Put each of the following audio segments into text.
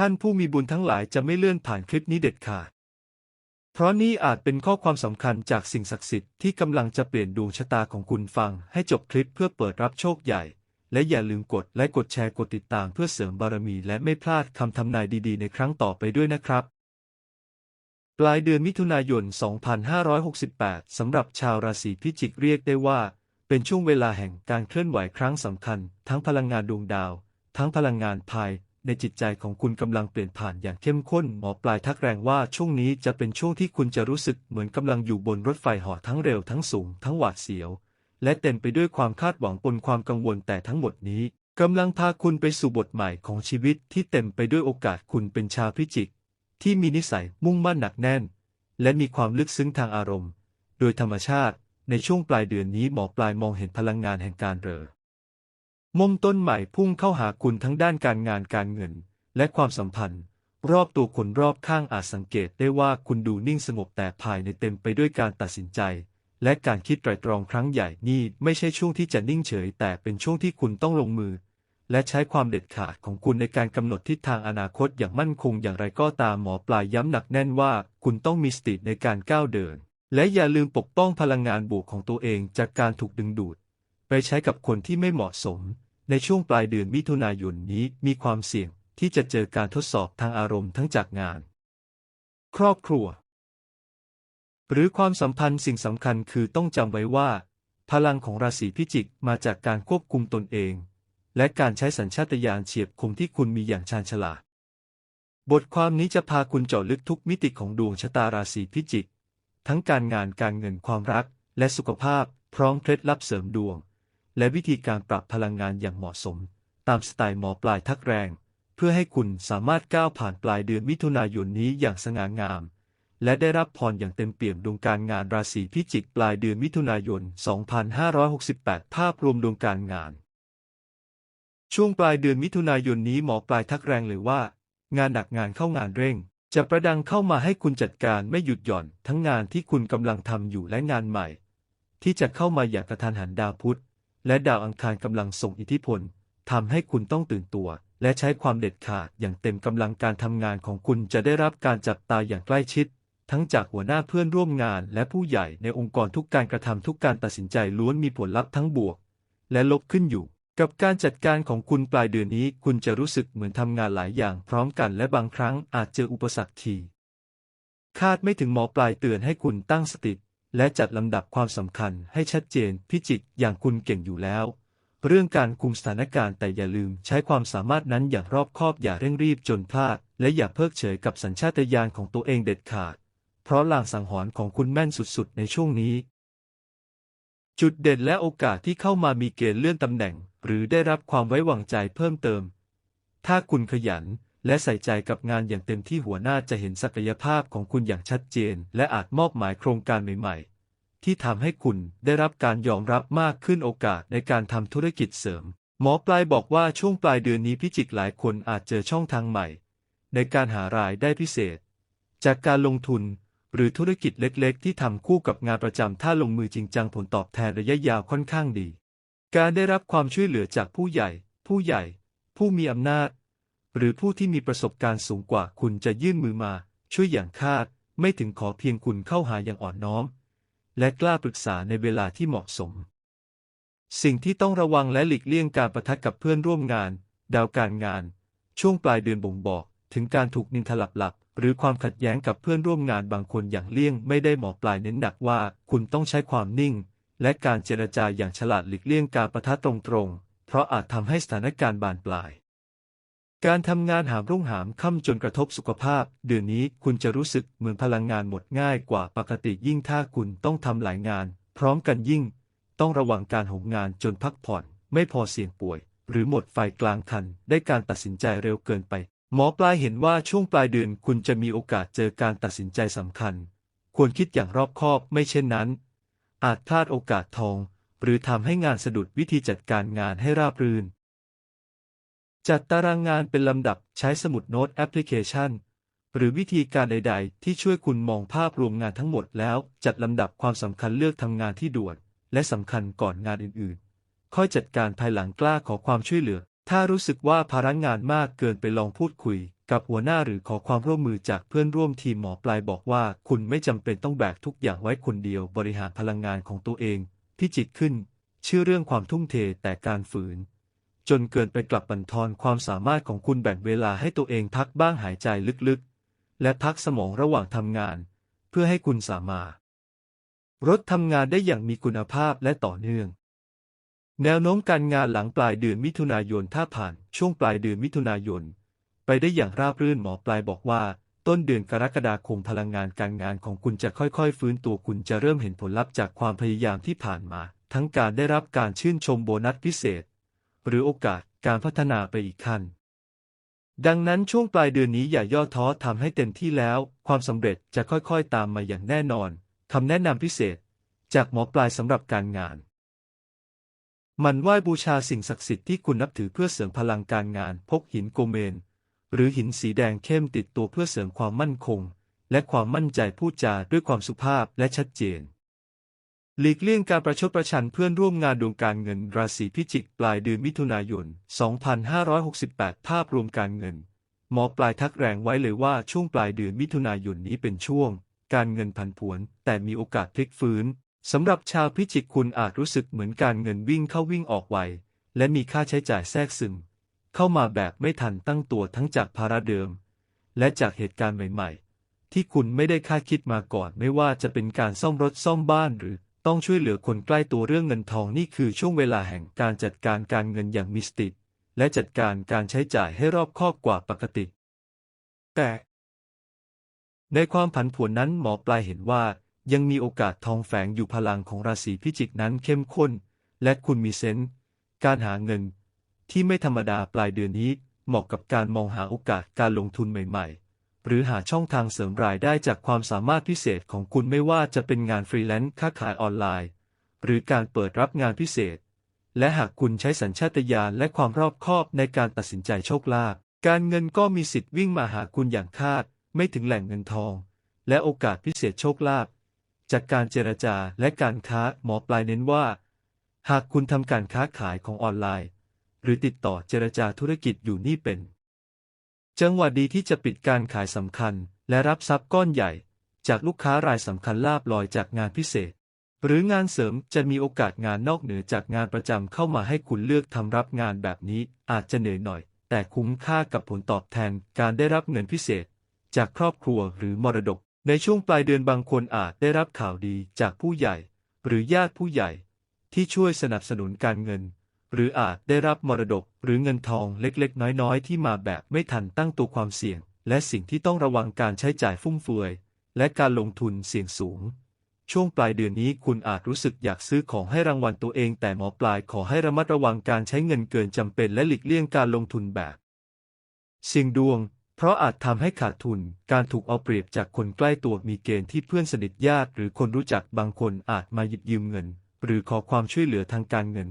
ท่านผู้มีบุญทั้งหลายจะไม่เลื่อนผ่านคลิปนี้เด็ดขาด เพราะนี่อาจเป็นข้อความสำคัญจากสิ่งศักดิ์สิทธิ์ที่กำลังจะเปลี่ยนดวงชะตาของคุณฟังให้จบคลิปเพื่อเปิดรับโชคใหญ่ และอย่าลืมกดและกดแชร์กดติดตามเพื่อเสริมบารมี และไม่พลาดคำทำนายดีๆ ในครั้งต่อไปด้วยนะครับ ปลายเดือนมิถุนายน 2568 สำหรับชาวราศีพิจิกเรียกได้ว่า เป็นช่วงเวลาแห่งการเคลื่อนไหวครั้งสำคัญ ทั้งพลังงานดวงดาว ทั้งพลังงานภาย ในจิตใจของคุณกำลังเปลี่ยนผ่านอย่างเข้มข้น หมอปลายทักแรงว่าช่วงนี้จะเป็นช่วงที่คุณจะรู้สึกเหมือนกำลังอยู่บนรถไฟหาะทั้งเร็วทั้งสูงทั้งหวาดเสียว และเต็มไปด้วยความคาดหวังปนความกังวลแต่ทั้งหมดนี้กำลังพาคุณไปสู่บทใหม่ของชีวิตที่เต็มไปด้วยโอกาสคุณเป็นชาวพิจิก ที่มีนิสัยมุ่งมั่นหนักแน่น และมีความลึกซึ้งทางอารมณ์ โดยธรรมชาติ ในช่วงปลายเดือนนี้หมอปลายมองเห็นพลังงานแห่งการเรอ มมต้นใหม่พุ่งเข้าหาคุณทั้งด้านการงานการเงิน และความสัมพันธ์ รอบตัวคนรอบข้างอาจสังเกตได้ว่าคุณดูนิ่งสงบแต่ภายในเต็มไปด้วยการตัดสินใจ และการคิดไตรตรองครั้งใหญ่นี่ไม่ใช่ช่วงที่จะนิ่งเฉย แต่เป็นช่วงที่คุณต้องลงมือ และใช้ความเด็ดขาดของคุณในการกำหนดทิศทางอนาคตอย่างมั่นคงอย่างไรก็ตามหมอปลายย้ำหนักแน่นว่าคุณต้องมีสติในการก้าวเดิน และอย่าลืมปกป้องพลังงานบวกของตัวเองจากการถูกดึงดูด ไปใช้กับคนที่ไม่เหมาะสม ในช่วงปลายเดือนมิถุนายนนี้มีความเสี่ยงที่จะเจอการทดสอบทางอารมณ์ทั้งจากงาน ครอบครัว หรือความสัมพันธ์สิ่งสำคัญคือต้องจำไว้ว่า พลังของราศีพิจิกมาจากการควบคุมตนเอง และการใช้สัญชาตญาณเฉียบคมที่คุณมีอย่างชาญฉลาด บทความนี้จะพาคุณเจาะลึกทุกมิติของดวงชะตาราศีพิจิก ทั้งการงานการเงินความรัก และสุขภาพพร้อมเคล็ดลับเสริมดวง และวิธีการปรับพลังงานอย่างเหมาะสม ตามสไตล์หมอปลายทักแรง เพื่อให้คุณสามารถก้าวผ่านปลายเดือนมิถุนายนนี้อย่างสง่างาม และได้รับพรอย่างเต็มเปี่ยมดวงการงานราศีพิจิกปลายเดือนมิถุนายน 2568 ภาพรวมดวงการงาน ช่วงปลายเดือนมิถุนายนนี้หมอปลายทักแรงเลยว่า งานหนักงานเข้างานเร่งจะประดังเข้ามาให้คุณจัดการไม่หยุดหย่อนทั้งงานที่คุณกำลังทำอยู่และงานใหม่ ที่จะเข้ามาอย่างกระทันหันดาวพุธ และดาวอังคารกำลังส่งอิทธิพลทำให้คุณต้องตื่นตัว และใช้ความเด็ดขาดอย่างเต็มกำลังการทำงานของคุณจะได้รับการจับตาอย่างใกล้ชิด ทั้งจากหัวหน้าเพื่อนร่วมงาน และผู้ใหญ่ในองค์กรทุกการกระทำทุกการตัดสินใจล้วนมีผลลัพธ์ทั้งบวก และลบขึ้นอยู่ กับการจัดการของคุณปลายเดือนนี้ คุณจะรู้สึกเหมือนทำงานหลายอย่างพร้อมกัน และบางครั้งอาจเจออุปสรรคทีคาดไม่ถึงหมอปลายเตือนให้คุณตั้งสติ และจัดลำดับความสำคัญให้ชัดเจนพิจิกอย่างคุณเก่งอยู่แล้ว เรื่องการคุมสถานการณ์แต่อย่าลืมใช้ความสามารถนั้นอย่างรอบคอบอย่าเร่งรีบจนพลาด และอย่าเพิกเฉยกับสัญชาตญาณของตัวเองเด็ดขาด เพราะลางสังหรณ์ของคุณแม่นสุดๆ ในช่วงนี้ จุดเด่นและโอกาสที่เข้ามามีเกณฑ์เลื่อนตำแหน่ง หรือได้รับความไว้วางใจเพิ่มเติม ถ้าคุณขยัน และใส่ใจกับงานอย่างเต็มที่หัวหน้าจะเห็นศักยภาพของคุณอย่างชัดเจน และอาจมอบหมายโครงการใหม่ ๆ ที่ทำให้คุณได้รับการยอมรับมากขึ้นโอกาสในการทำธุรกิจเสริม หมอปลายบอกว่าช่วงปลายเดือนนี้พิจิกหลายคนอาจเจอช่องทางใหม่ ในการหารายได้พิเศษ จากการลงทุนหรือธุรกิจเล็กๆ ที่ทำคู่กับงานประจำถ้าลงมือจริงจังผลตอบแทนระยะยาวค่อนข้างดี การได้รับความช่วยเหลือจากผู้ใหญ่ ผู้ใหญ่ ผู้มีอำนาจ หรือผู้ที่มีประสบการณ์สูงกว่าคุณจะยื่นมือมา ช่วยอย่างคาด ไม่ถึงขอเพียงคุณเข้าหาอย่างอ่อนน้อม และกล้าปรึกษาในเวลาที่เหมาะสม สิ่งที่ต้องระวังและหลีกเลี่ยงการประทะกับเพื่อนร่วมงาน ดาวการงาน ช่วงปลายเดือนบ่งบอก ถึงการถูกนินทาหลับๆหรือความขัดแย้งกับเพื่อนร่วมงานบางคนอย่างเลี่ยงไม่ได้หมอปลายเน้นหนักว่า คุณต้องใช้ความนิ่ง และการเจรจาอย่างฉลาดหลีกเลี่ยงการประทะตรงๆเพราะอาจทำให้สถานการณ์บานปลาย การทำงานหามรุ่งหามค่ำจนกระทบสุขภาพ เดือนนี้คุณจะรู้สึกเหมือนพลังงานหมดง่ายกว่าปกติยิ่งถ้าคุณต้องทำหลายงาน พร้อมกันยิ่ง ต้องระวังการหงงานจนพักผ่อน ไม่พอเสี่ยงป่วย หรือหมดไฟกลางคัน ได้การตัดสินใจเร็วเกินไป หมอปลายเห็นว่าช่วงปลายเดือนคุณจะมีโอกาสเจอการตัดสินใจสำคัญ ควรคิดอย่างรอบคอบไม่เช่นนั้น อาจพลาดโอกาสทอง หรือทำให้งานสะดุดวิธีจัดการงานให้ราบรื่น จัดตารางงานเป็นลำดับใช้สมุดโน้ตแอปพลิเคชัน หรือวิธีการใด ๆ ที่ช่วยคุณมองภาพรวมงานทั้งหมดแล้ว จัดลำดับความสำคัญเลือกทำงานที่ด่วน และสำคัญก่อนงานอื่นๆ ค่อยจัดการภายหลังกล้าขอความช่วยเหลือ ถ้ารู้สึกว่าภาระงานมากเกินไปลองพูดคุย กับหัวหน้าหรือขอความร่วมมือจากเพื่อนร่วมทีมหมอปลายบอกว่า คุณไม่จำเป็นต้องแบกทุกอย่างไว้คนเดียวบริหารพลังงานของตัวเอง พิจิตขึ้น ชื่อเรื่องความทุ่มเทแต่การฝืน จนเกินไปกลับบั่นทอนความสามารถของคุณแบ่งเวลาให้ตัวเองพักบ้างหายใจลึกๆ และพักสมองระหว่างทำงาน เพื่อให้คุณสามารถรถทำงานได้อย่างมีคุณภาพและต่อเนื่อง แนวโน้มการงานหลังปลายเดือนมิถุนายนถ้าผ่านช่วงปลายเดือนมิถุนายน ไปได้อย่างราบรื่นหมอปลายบอกว่า ต้นเดือนกรกฎาคมพลังงานการงานของคุณจะค่อยๆ ฟื้นตัวคุณจะเริ่มเห็นผลลัพธ์จากความพยายามที่ผ่านมา ทั้งการได้รับการชื่นชมโบนัสพิเศษ หรือโอกาสการพัฒนาไปอีกขั้น ดังนั้นช่วงปลายเดือนนี้อย่าย่อท้อทำให้เต็มที่แล้ว ความสำเร็จจะค่อยๆตามมาอย่างแน่นอนคำแนะนำพิเศษ จากหมอปลายสำหรับการงานมันไหว้บูชาสิ่งศักดิ์สิทธิ์ที่คุณนับถือเพื่อเสริมพลังการงาน พกหินโกเมน หรือหินสีแดงเข้มติดตัวเพื่อเสริมความมั่นคง และความมั่นใจพูดจาด้วยความสุภาพและชัดเจน หลีกเลี่ยงการประชดประชันเพื่อนร่วมงานดวงการเงิน ราศีพิจิกปลายเดือนมิถุนายน 2568 ภาพรวมการเงิน หมอปลายทักแรงไว้เลยว่าช่วงปลายเดือนมิถุนายนนี้เป็นช่วง การเงินผันผวน แต่มีโอกาสพลิกฟื้นสำหรับชาวพิจิกคุณอาจรู้สึกเหมือนการเงินวิ่งเข้าวิ่งออกไวและมีค่าใช้จ่ายแทรกซึม เข้ามาแบบไม่ทันตั้งตัวทั้งจากภาระเดิม และจากเหตุการณ์ใหม่ ๆ ที่คุณไม่ได้คาดคิดมาก่อนไม่ว่าจะเป็นการซ่อมรถซ่อมบ้านหรือ ต้องช่วยเหลือคนใกล้ตัวเรื่องเงินทองนี่คือช่วงเวลาแห่งการจัดการการเงินอย่างมีสติและจัดการการใช้จ่ายให้รอบคอบกว่าปกติ แต่ ในความผันผวนนั้นหมอปลายเห็นว่า ยังมีโอกาสทองแฝงอยู่พลังของราศีพิจิกนั้นเข้มข้น และคุณมีเซนส์การหาเงิน ที่ไม่ธรรมดาปลายเดือนนี้เหมาะกับการมองหาโอกาสการลงทุนใหม่ ๆ หรือหาช่องทางเสริมรายได้จากความสามารถพิเศษของคุณไม่ว่าจะเป็นงานฟรีแลนซ์ค้าขายออนไลน์ หรือการเปิดรับงานพิเศษ และหากคุณใช้สัญชาตญาณและความรอบคอบในการตัดสินใจโชคลาภการเงินก็มีสิทธิ์วิ่งมาหาคุณอย่างคาด ไม่ถึงแหล่งเงินทอง และโอกาสพิเศษโชคลาภจากการเจรจาและการค้าหมอปลายเน้นว่า หากคุณทำการค้าขายของออนไลน์ หรือติดต่อเจรจาธุรกิจอยู่นี่เป็น จังหวะดีที่จะปิดการขายสำคัญ และรับทรัพย์ก้อนใหญ่ จากลูกค้ารายสำคัญลาบลอยจากงานพิเศษ หรืองานเสริมจะมีโอกาสงานนอกเหนือจากงานประจำเข้ามาให้คุณเลือกทำรับงานแบบนี้อาจจะเหนื่อยหน่อย แต่คุ้มค่ากับผลตอบแทนการได้รับเงินพิเศษ จากครอบครัวหรือมรดก ในช่วงปลายเดือนบางคนอาจได้รับข่าวดีจากผู้ใหญ่ หรือญาติผู้ใหญ่ ที่ช่วยสนับสนุนการเงิน หรืออาจได้รับมรดกหรือเงินทองเล็กๆ น้อยๆ ที่มาแบบไม่ทันตั้งตัวความเสี่ยง และสิ่งที่ต้องระวังการใช้จ่ายฟุ่มเฟือย และการลงทุนเสี่ยงสูง ช่วงปลายเดือนนี้คุณอาจรู้สึกอยากซื้อของให้รางวัลตัวเอง แต่หมอปลายขอให้ระมัดระวังการใช้เงินเกินจำเป็นและหลีกเลี่ยงการลงทุนแบบ เสี่ยงดวง เพราะอาจทำให้ขาดทุน การถูกเอาเปรียบจากคนใกล้ตัวมีเกณฑ์ที่เพื่อนสนิทญาติ หรือคนรู้จักบางคนอาจมาหยิบยืมเงิน หรือขอความช่วยเหลือทางการเงิน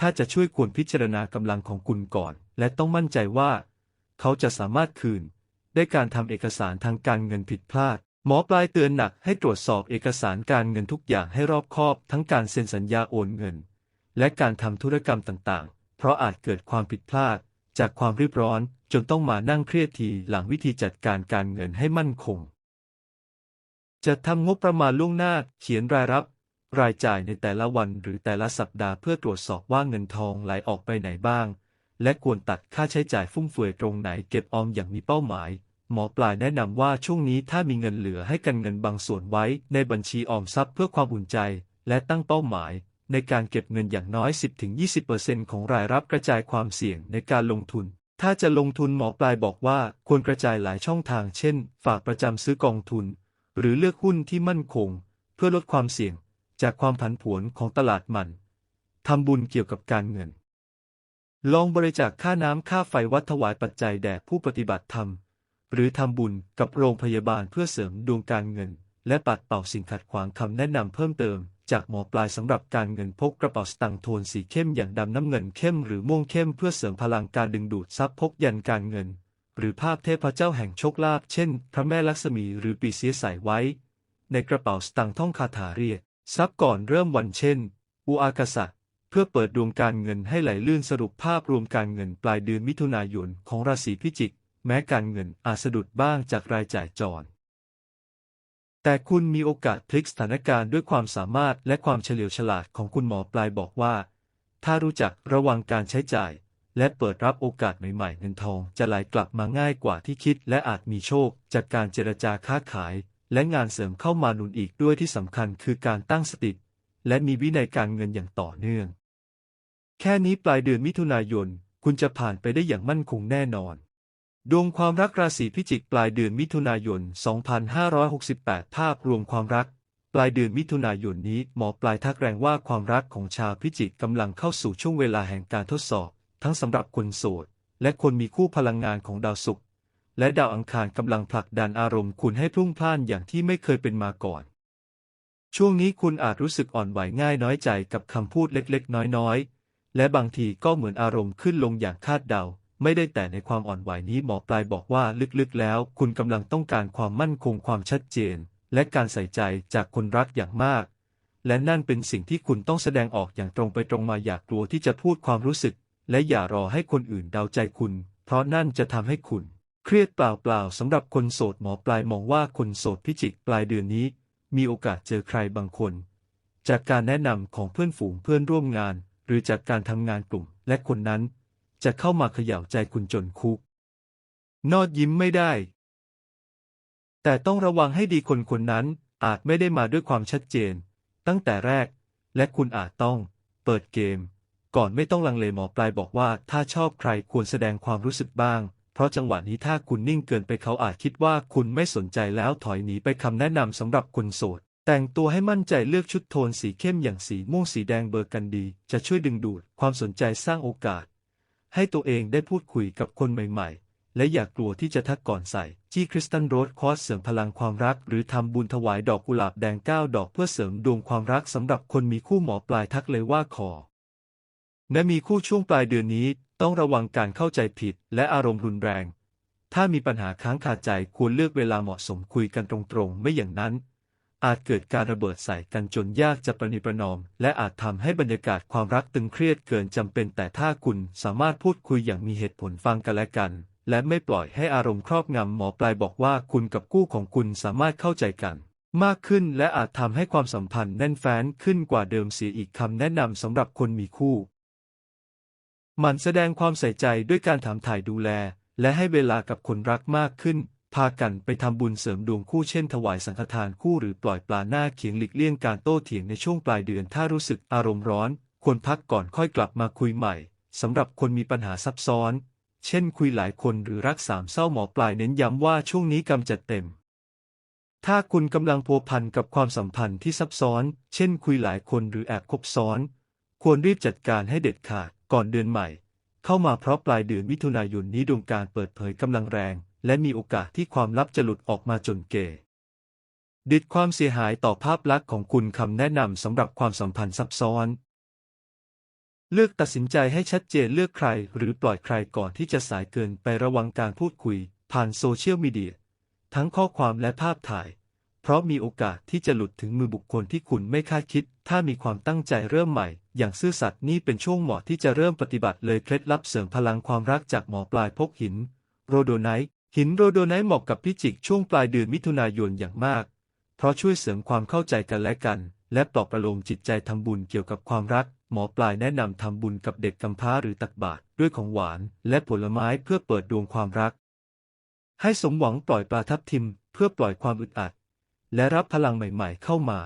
ถ้าจะช่วยควรพิจารณากำลังของคุณก่อน และต้องมั่นใจว่า เขาจะสามารถคืน ได้การทำเอกสารทางการเงินผิดพลาด หมอปลายเตือนหนักให้ตรวจสอบเอกสารการเงินทุกอย่างให้รอบคอบ ทั้งการเซ็นสัญญาโอนเงิน และการทำธุรกรรมต่างๆ เพราะอาจเกิดความผิดพลาด จากความรีบร้อนจนต้องมานั่งเครียดทีหลังวิธีจัดการการเงินให้มั่นคงจะทำงบประมาณล่วงหน้า เขียนรายรับ รายจ่ายในแต่ละวันหรือแต่ละสัปดาห์เพื่อตรวจสอบว่าเงินทองไหลออกไปไหนบ้าง และควรตัดค่าใช้จ่ายฟุ่มเฟือยตรงไหนเก็บออมอย่างมีเป้าหมาย หมอปลายแนะนำว่าช่วงนี้ถ้ามีเงินเหลือให้กันเงินบางส่วนไว้ในบัญชีออมทรัพย์เพื่อความอุ่นใจ และตั้งเป้าหมาย ในการเก็บเงินอย่างน้อย 10-20%ของรายรับกระจายความเสี่ยงในการลงทุนถ้าจะลงทุนหมอปลายบอกว่าควรกระจายหลายช่องทาง เช่น ฝากประจำซื้อกองทุน หรือเลือกหุ้นที่มั่นคง เพื่อลดความเสี่ยง จากความผันผวนของตลาดมันทำบุญเกี่ยวกับการเงิน ลองบริจาคค่าน้ำค่าไฟวัดถวายปัจจัยแด่ผู้ปฏิบัติธรรม หรือทำบุญกับโรงพยาบาลเพื่อเสริมดวงการเงิน และปัดเป่าสิ่งขัดขวางคำแนะนำเพิ่มเติม จากหมอปลายสำหรับการเงินพกกระเป๋าสตางค์โทนสีเข้มอย่างดำน้ำเงินเข้มหรือม่วงเข้มเพื่อเสริมพลังการดึงดูดทรัพย์พกยันการเงิน หรือภาพเทพเจ้าแห่งโชคลาภเช่น พระแม่ลักษมีหรือปีเสียใส่ไว้ ในกระเป๋าสตางค์ท่องคาถาเรียก ทรัพย์ก่อนเริ่มวันเช่น อุอากษัตริย์เพื่อเปิดดวงการเงินให้ไหลลื่นสรุปภาพรวมการเงินปลายเดือนมิถุนายนของราศีพิจิก แม้การเงินอาจสะดุดบ้างจากรายจ่ายจร แต่คุณมีโอกาสพลิกสถานการณ์ด้วยความสามารถและความเฉลียวฉลาดของคุณหมอปลายบอกว่า ถ้ารู้จักระวังการใช้จ่าย และเปิดรับโอกาสใหม่ๆเงินทองจะไหลกลับมาง่ายกว่าที่คิด และอาจมีโชคจากการเจรจาค้าขาย และงานเสริมเข้ามาหนุนอีกด้วยที่สำคัญคือการตั้งสติ และมีวินัยการเงินอย่างต่อเนื่อง แค่นี้ปลายเดือนมิถุนายน คุณจะผ่านไปได้อย่างมั่นคงแน่นอน ดวงความรักราศีพิจิกปลายเดือนมิถุนายน 2568 ภาพรวมความรัก ปลายเดือนมิถุนายนนี้หมอปลายทักแรงว่าความรักของชาวพิจิกกำลังเข้าสู่ช่วงเวลาแห่งการทดสอบ ทั้งสำหรับคนโสดและคนมีคู่พลังงานของดาวศุกร์ และดาวอังคารกำลังผลักดันอารมณ์คุณให้พุ่งพล่านอย่างที่ไม่เคยเป็นมาก่อน ช่วงนี้คุณอาจรู้สึกอ่อนไหวง่ายน้อยใจกับคำพูดเล็กๆ น้อยๆ และบางทีก็เหมือนอารมณ์ขึ้นลงอย่างคาดเดา ไม่ได้แต่ในความอ่อนไหวนี้หมอปลายบอกว่าลึกๆ แล้ว คุณกำลังต้องการความมั่นคงความชัดเจน และการใส่ใจจากคนรักอย่างมากและนั่นเป็นสิ่งที่คุณต้องแสดงออกอย่างตรงไปตรงมาอย่ากลัวที่จะพูดความรู้สึก และอย่ารอให้คนอื่นเดาใจคุณ เพราะนั่นจะทำให้คุณ เครียดเปล่าๆสำหรับคนโสดหมอปลายมองว่าคนโสดพิจิกปลายเดือนนี้ มีโอกาสเจอใครบางคน จากการแนะนำของเพื่อนฝูงเพื่อนร่วมงาน หรือจากการทำงานกลุ่ม และคนนั้น จะเข้ามาเขย่าใจคุณจนคุก นอดยิ้มไม่ได้ แต่ต้องระวังให้ดีคนคนนั้นอาจไม่ได้มาด้วยความชัดเจน ตั้งแต่แรก และคุณอาจต้อง เปิดเกม ก่อนไม่ต้องลังเลหมอปลายบอกว่าถ้าชอบใครควรแสดงความรู้สึกบ้าง เพราะจังหวะนี้ถ้าคุณนิ่งเกินไปเขาอาจคิดว่าคุณไม่สนใจแล้วถอยหนีไปคำแนะนำสำหรับคนโสด แต่งตัวให้มั่นใจเลือกชุดโทนสีเข้มอย่างสีม่วงสีแดงเบอร์กันดี จะช่วยดึงดูดความสนใจสร้างโอกาส ให้ตัวเองได้พูดคุยกับคนใหม่ ๆ และอย่ากลัวที่จะทักก่อนใส่ที่คริสตันโรสคอร์สเสริมพลังความรัก หรือทำบุญถวายดอกกุหลาบแดงเก้าดอกเพื่อเสริมดวงความรักสำหรับคนมีคู่หมอปลายทักเลยว่าขอ และมีคู่ช่วงปลายเดือนนี้ต้องระวังการเข้าใจผิดและอารมณ์รุนแรง ถ้ามีปัญหาค้างคาใจควรเลือกเวลาเหมาะสมคุยกันตรงๆ ไม่อย่างนั้น อาจเกิดการระเบิดใส่กันจนยากจะประนีประนอม และอาจทำให้บรรยากาศความรักตึงเครียดเกินจำเป็น แต่ถ้าคุณสามารถพูดคุยอย่างมีเหตุผลฟังกันและกัน และไม่ปล่อยให้อารมณ์ครอบงำหมอปลายบอกว่าคุณกับคู่ของคุณสามารถเข้าใจกันมากขึ้นและอาจทำให้ความสัมพันธ์แน่นแฟ้นขึ้นกว่าเดิมเสียอีกคำแนะนำสำหรับคนมีคู่ มั่นแสดงความใส่ใจด้วยการถามถ่ายดูแล และให้เวลากับคนรักมากขึ้น พากันไปทำบุญเสริมดวงคู่เช่นถวายสังฆทานคู่หรือปล่อยปลาหน้าเขียงหลีกเลี่ยงการโต้เถียงในช่วงปลายเดือนถ้ารู้สึกอารมณ์ร้อน ควรพักก่อนค่อยกลับมาคุยใหม่สำหรับคนมีปัญหาซับซ้อน เช่นคุยหลายคนหรือรักสามเศร้าหมอปลายเน้นย้ำว่าช่วงนี้กำจัดเต็มถ้าคุณกำลังพัวพันกับความสัมพันธ์ที่ซับซ้อน เช่นคุยหลายคนหรือแอบคบซ้อน ควรรีบจัดการให้เด็ดขาด ก่อนเดือนใหม่ เข้ามาเพราะปลายเดือนมิถุนายนนี้ดวงการเปิดเผยกำลังแรง และมีโอกาสที่ความลับจะหลุดออกมาจนเกดิดความเสียหายต่อภาพลักษณ์ของคุณคำแนะนำสำหรับความสัมพันธ์ซับซ้อน เลือกตัดสินใจให้ชัดเจนเลือกใคร หรือปล่อยใครก่อนที่จะสายเกินไประวังการพูดคุย ผ่านโซเชียลมีเดีย ทั้งข้อความและภาพถ่าย เพราะมีโอกาสที่จะหลุดถึงมือบุคคลที่คุณไม่คาดคิด ถ้ามีความตั้งใจเริ่มใหม่อย่างซื่อสัตย์นี่เป็นช่วงเหมาะที่จะเริ่มปฏิบัติเลยเคล็ดลับเสริมพลังความรักจากหมอปลายพกหิน โรโดไนท์หินโรโดไนท์เหมาะกับพิจิกช่วงปลายเดือนมิถุนายนอย่างมาก เพราะช่วยเสริมความเข้าใจกันและกัน และปลอบประโลมจิตใจทำบุญเกี่ยวกับความรัก หมอปลายแนะนำทำบุญกับเด็กกำพร้าหรือตักบาตรด้วยของหวาน และผลไม้เพื่อเปิดดวงความรัก ให้สมหวังปล่อยปลาทับทิม เพื่อปล่อยความอึดอัด และรับพลังใหม่ ๆ เข้ามา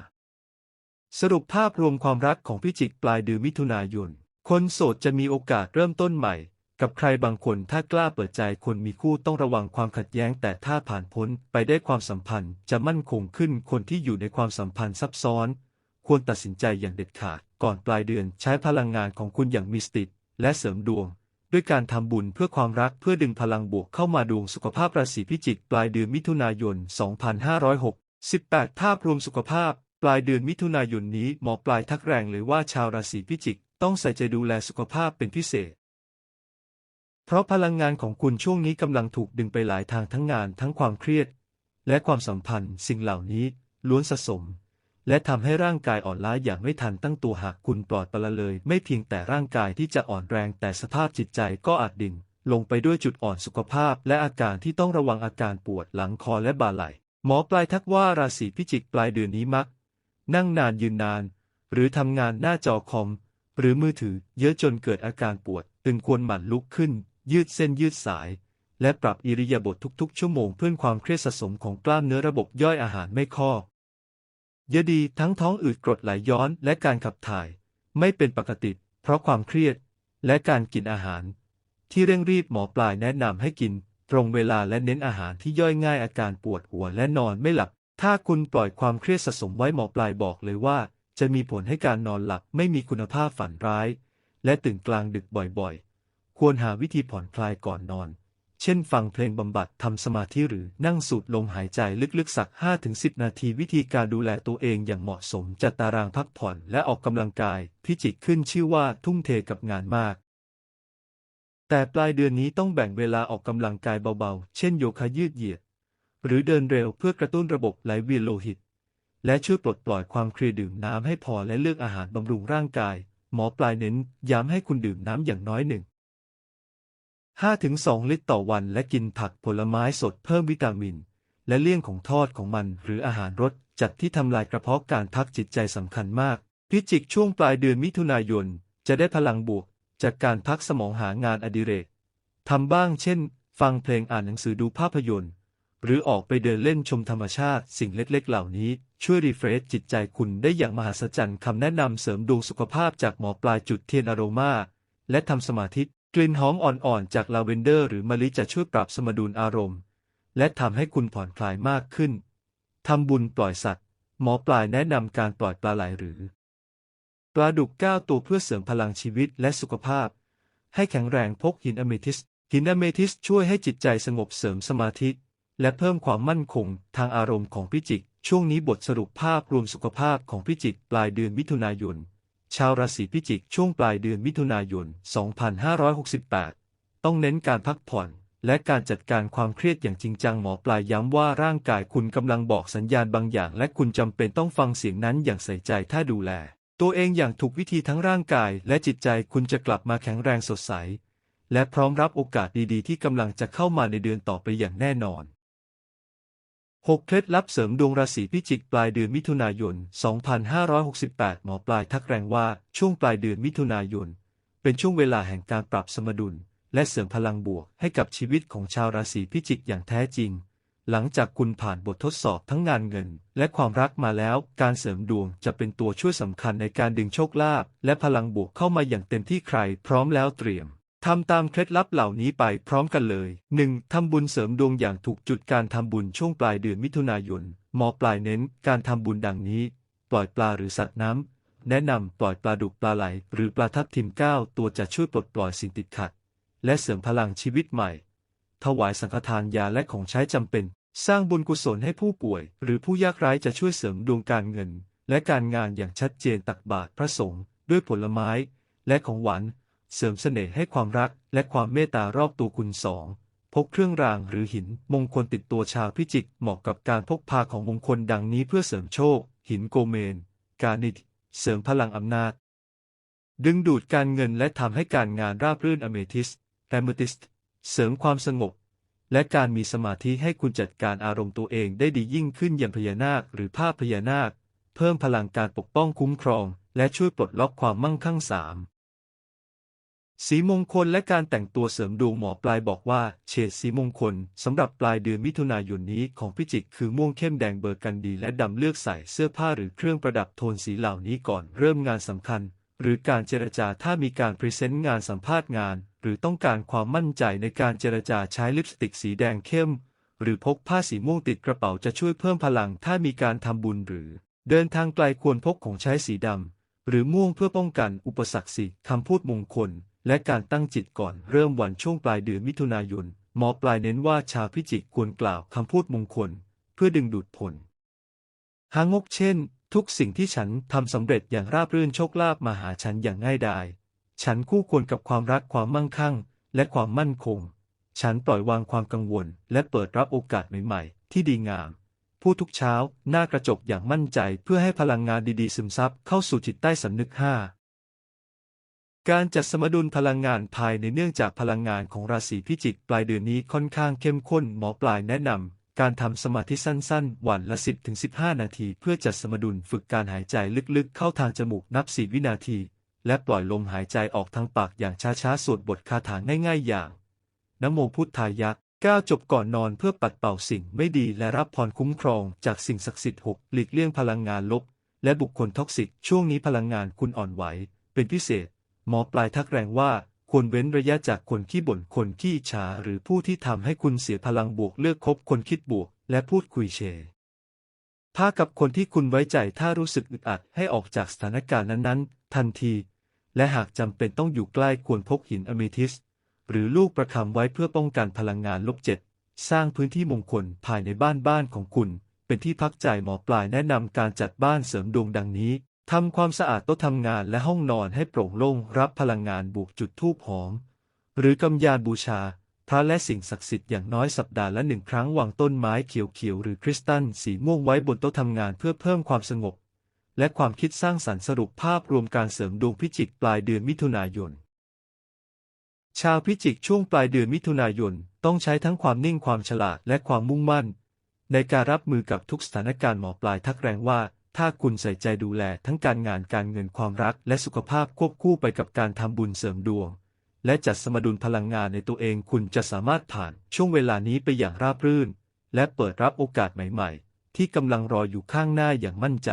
สรุปภาพรวมความรักของพิจิกปลายเดือนมิถุนายน คนโสดจะมีโอกาสเริ่มต้นใหม่ กับใครบางคนถ้ากล้าเปิดใจคนมีคู่ต้องระวังความขัดแย้ง แต่ถ้าผ่านพ้นไปได้ความสัมพันธ์จะมั่นคงขึ้นคนที่อยู่ในความสัมพันธ์ซับซ้อน ควรตัดสินใจอย่างเด็ดขาด ก่อนปลายเดือนใช้พลังงานของคุณอย่างมีสติและเสริมดวง ด้วยการทำบุญเพื่อความรักเพื่อดึงพลังบวกเข้ามาดวงสุขภาพราศีพิจิกปลายเดือนมิถุนายน 2568ภาพรวมสุขภาพ ลายเดือนมิถุนายนนี้หมอปลายทักแรงเลยว่าชาวราศีพิจิก ต้องใส่ใจดูแลสุขภาพเป็นพิเศษ เพราะพลังงานของคุณช่วงนี้กำลังถูกดึงไปหลายทางทั้งงานทั้งความเครียด และความสัมพันธ์ สิ่งเหล่านี้ล้วนสะสม และทำให้ร่างกายอ่อนล้าอย่างไม่ทันตั้งตัวหากคุณปลอดปละเลย ไม่เพียงแต่ร่างกายที่จะอ่อนแรงแต่สภาพจิตใจก็อาจดิ่งลงไปด้วยจุดอ่อนสุขภาพ และอาการที่ต้องระวังอาการปวดหลังคอและบ่าไหล่หมอปลายทักว่าราศีพิจิกปลายเดือนนี้มัก นั่งนานยืนนาน หรือทำงานหน้าจอคอม หรือมือถือเยอะจนเกิดอาการปวดตึงควรหมั่นลุกขึ้น ยืดเส้นยืดสาย และปรับอิริยาบถทุกๆ ชั่วโมงเพื่อความเครียดสะสมของกล้ามเนื้อระบบย่อยอาหารไม่ข้อเยอะดีทั้งท้องอืดกรดไหลย้อนและการขับถ่าย ไม่เป็นปกติ เพราะความเครียด และการกินอาหาร ที่เร่งรีบหมอปลายแนะนำให้กิน ตรงเวลาและเน้นอาหารที่ย่อยง่ายอาการปวดหัวและนอนไม่หลับ ถ้าคุณปล่อยความเครียดสะสมไว้หมอปลายบอกเลยว่า จะมีผลให้การนอนหลับไม่มีคุณภาพฝันร้าย และตื่นกลางดึกบ่อยๆ ควรหาวิธีผ่อนคลายก่อนนอน เช่นฟังเพลงบำบัดทำสมาธิหรือนั่งสูดลมหายใจลึกๆ สัก 5-10 นาทีวิธีการดูแลตัวเองอย่างเหมาะสมจัดตารางพักผ่อนและออกกำลังกายพิจิกขึ้นชื่อว่าทุ่มเทกับงานมากแต่ปลายเดือนนี้ต้องแบ่งเวลาออกกำลังกายเบาๆ เช่นโยคะยืดเหยียด หรือเดินเร็วเพื่อกระตุ้นระบบไหลเวียนโลหิต และช่วยปลดปล่อยความเครียดดื่มน้ำให้พอและเลือกอาหารบำรุงร่างกาย หมอปลายเน้นย้ำให้คุณดื่มน้ำอย่างน้อยหนึ่ง5-2 ลิตรต่อวันและกินผักผลไม้สดเพิ่มวิตามิน และเลี่ยงของทอดของมันหรืออาหารรสจัดที่ทำลายกระเพาะการพักจิตใจสำคัญมาก พิจิกช่วงปลายเดือนมิถุนายน จะได้พลังบวก จากการพักสมองหางานอดิเรกทำบ้างเช่น ฟังเพลงอ่านหนังสือดูภาพยนตร์ หรือออกไปเดินเล่นชมธรรมชาติสิ่งเล็กๆ เหล่านี้ ช่วยรีเฟรชจิตใจคุณได้อย่างมหัศจรรย์คำแนะนำเสริมดวงสุขภาพจากหมอปลายจุดเทียนอโรมา และทำสมาธิกลิ่นหอมอ่อนๆ จากลาเวนเดอร์หรือมะลิจะช่วยปรับสมดุลอารมณ์ และทำให้คุณผ่อนคลายมากขึ้นทำบุญปล่อยสัตว์ หมอปลายแนะนำการปล่อยปลาไหลหรือ ปลาดุกก้าตัวเพื่อเสริมพลังชีวิตและสุขภาพ ให้แข็งแรงพกหินอเมทิสหินอเมทิสต์ช่วยให้จิตใจสงบเสริมสมาธิ และเพิ่มความมั่นคงทางอารมณ์ของพิจิก ช่วงนี้บทสรุปภาพรวมสุขภาพของพิจิกปลายเดือนมิถุนายน ชาวราศีพิจิกช่วงปลายเดือนมิถุนายน 2568 ต้องเน้นการพักผ่อนและการจัดการความเครียดอย่างจริงจังหมอปลายย้ำว่าร่างกายคุณกำลังบอกสัญญาณบางอย่าง และคุณจำเป็นต้องฟังเสียงนั้นอย่างใส่ใจถ้าดูแล ตัวเองอย่างถูกวิธีทั้งร่างกาย และจิตใจคุณจะกลับมาแข็งแรงสดใส และพร้อมรับโอกาสดีๆ ที่กำลังจะเข้ามาในเดือนต่อไปอย่างแน่นอน 6 เคล็ดลับเสริมดวงราศีพิจิกปลายเดือนมิถุนายน 2568 หมอปลายทักแรงว่าช่วงปลายเดือนมิถุนายน เป็นช่วงเวลาแห่งการปรับสมดุล และเสริมพลังบวกให้กับชีวิตของชาวราศีพิจิกอย่างแท้จริง หลังจากคุณผ่านบททดสอบทั้งงานเงิน และความรักมาแล้ว การเสริมดวงจะเป็นตัวช่วยสำคัญในการดึงโชคลาภและพลังบวกเข้ามาอย่างเต็มที่ใครพร้อมแล้วเตรียม ทำตามเคล็ดลับเหล่านี้ไปพร้อมกันเลย 1. ทำบุญเสริมดวงอย่างถูกจุดการทำบุญช่วงปลายเดือนมิถุนายนหมอปลายเน้นการทำบุญดังนี้ ปล่อยปลาหรือสัตว์น้ำ แนะนำปล่อยปลาดุกปลาไหล หรือปลาทับทิมก้าตัวจะช่วยปลดปล่อยสิ่งติดขัด และเสริมพลังชีวิตใหม่ ถวายสังฆทานยาและของใช้จำเป็น สร้างบุญกุศลให้ผู้ป่วย หรือผู้ยากไร้จะช่วยเสริมดวงการเงิน และการงานอย่างชัดเจนตักบาตรพระสงฆ์ด้วยผลไม้ และของหวาน เสริมเสน่ห์ให้ความรักและความเมตตารอบตัวคุณสองพกเครื่องรางหรือหินมงคลติดตัวชาวพิจิกเหมาะกับการพกพาของมงคลดังนี้เพื่อเสริมโชค หินโกเมน กานิตเสริมพลังอำนาจ ดึงดูดการเงินและทำให้การงานราบรื่นอเมทิสแอมติสเสริมความสงบ และการมีสมาธิให้คุณจัดการอารมณ์ตัวเองได้ดียิ่งขึ้นอย่างพญานาคหรือภาพพญานาค เพิ่มพลังการปกป้องคุ้มครอง และช่วยปลดล็อกความมั่งคั่งสาม สีมงคลและการแต่งตัวเสริมดวงหมอปลายบอกว่า เฉดสีมงคลสำหรับปลายเดือนมิถุนายนนี้ของพิจิกคือม่วงเข้มแดงเบอร์กันดีและดำเลือกใส่เสื้อผ้าหรือเครื่องประดับโทนสีเหล่านี้ก่อนเริ่มงานสำคัญ หรือการเจรจาถ้ามีการพรีเซนต์งานสัมภาษณ์งาน หรือต้องการความมั่นใจในการเจรจาใช้ลิปสติกสีแดงเข้ม หรือพกผ้าสีม่วงติดกระเป๋าจะช่วยเพิ่มพลังถ้ามีการทำบุญหรือ เดินทางไกลควรพกของใช้สีดำหรือม่วงเพื่อป้องกันอุปสรรคสีคำพูดมงคล และการตั้งจิตก่อนเริ่มวันช่วงปลายเดือนมิถุนายน หมอปลายเน้นว่าชาวพิจิกควรกล่าวคำพูดมงคล เพื่อดึงดูดผล หางกเช่น ทุกสิ่งที่ฉันทำสำเร็จอย่างราบรื่นโชคลาภมาหาฉันอย่างง่ายดาย ฉันคู่ควรกับความรักความมั่งคั่ง และความมั่นคง ฉันปล่อยวางความกังวล และเปิดรับโอกาสใหม่ๆ ที่ดีงามพูดทุกเช้า หน้ากระจกอย่างมั่นใจเพื่อให้พลังงานดีๆ ซึมซับเข้าสู่จิตใต้สำนึก5 การจัดสมดุลพลังงานภายในเนื่องจากพลังงานของราศีพิจิกปลายเดือนนี้ค่อนข้างเข้มข้นหมอปลายแนะนำการทำสมาธิสั้นๆ วันละ 10-15 นาที เพื่อจัดสมดุลฝึกการหายใจลึกๆ เข้าทางจมูกนับ 4 วินาที และปล่อยลมหายใจออกทางปากอย่างช้าๆ สวดบทคาถาง่ายๆ อย่างนโมพุทธายะก้าวจบก่อนนอนเพื่อปัดเป่าสิ่งไม่ดีและรับพรคุ้มครองจากสิ่งศักดิ์สิทธิ์หกหลีกเลี่ยงพลังงานลบ และบุคคลท็อกซิกช่วงนี้พลังงานคุณอ่อนไหว เป็นพิเศษ หมอปลายทักแรงว่าควรเว้นระยะจากคนขี้บ่นคนขี้อิจฉาหรือผู้ที่ทำให้คุณเสียพลังบวกเลือกคบคนคิดบวก และพูดคุยเชพากับคนที่คุณไว้ใจถ้ารู้สึกอึดอัดให้ออกจากสถานการณ์นั้นๆ ทันที และหากจำเป็นต้องอยู่ใกล้ควรพกหินอเมทิส์หรือลูกประคำไว้เพื่อป้องกันพลังงานลบเจ็ดสร้างพื้นที่มงคลภายในบ้านบ้านของคุณ เป็นที่พักใจหมอปลายแนะนำการจัดบ้านเสริมดวงดังนี้ ทำความสะอาดโต๊ะทำงานและห้องนอนให้โปร่งโล่งรับพลังงานบวกจุดธูปหอม หรือกำยานบูชา พระและสิ่งศักดิ์สิทธิ์อย่างน้อยสัปดาห์ละหนึ่งครั้งวางต้นไม้เขียวๆหรือคริสตัลสีม่วงไว้บนโต๊ะทำงานเพื่อเพิ่มความสงบ และความคิดสร้างสรรค์สรุปภาพรวมการเสริมดวงพิจิกปลายเดือนมิถุนายน ชาวพิจิกช่วงปลายเดือนมิถุนายนต้องใช้ทั้งความนิ่งความฉลาดและความมุ่งมั่น ในการรับมือกับทุกสถานการณ์หมอปลายทักแรงว่า ถ้าคุณใส่ใจดูแลทั้งการงานการเงินความรักและสุขภาพควบคู่ไปกับการทำบุญเสริมดวง และจัดสมดุลพลังงานในตัวเองคุณจะสามารถผ่านช่วงเวลานี้ไปอย่างราบรื่น และเปิดรับโอกาสใหม่ ๆ ที่กำลังรออยู่ข้างหน้าอย่างมั่นใจ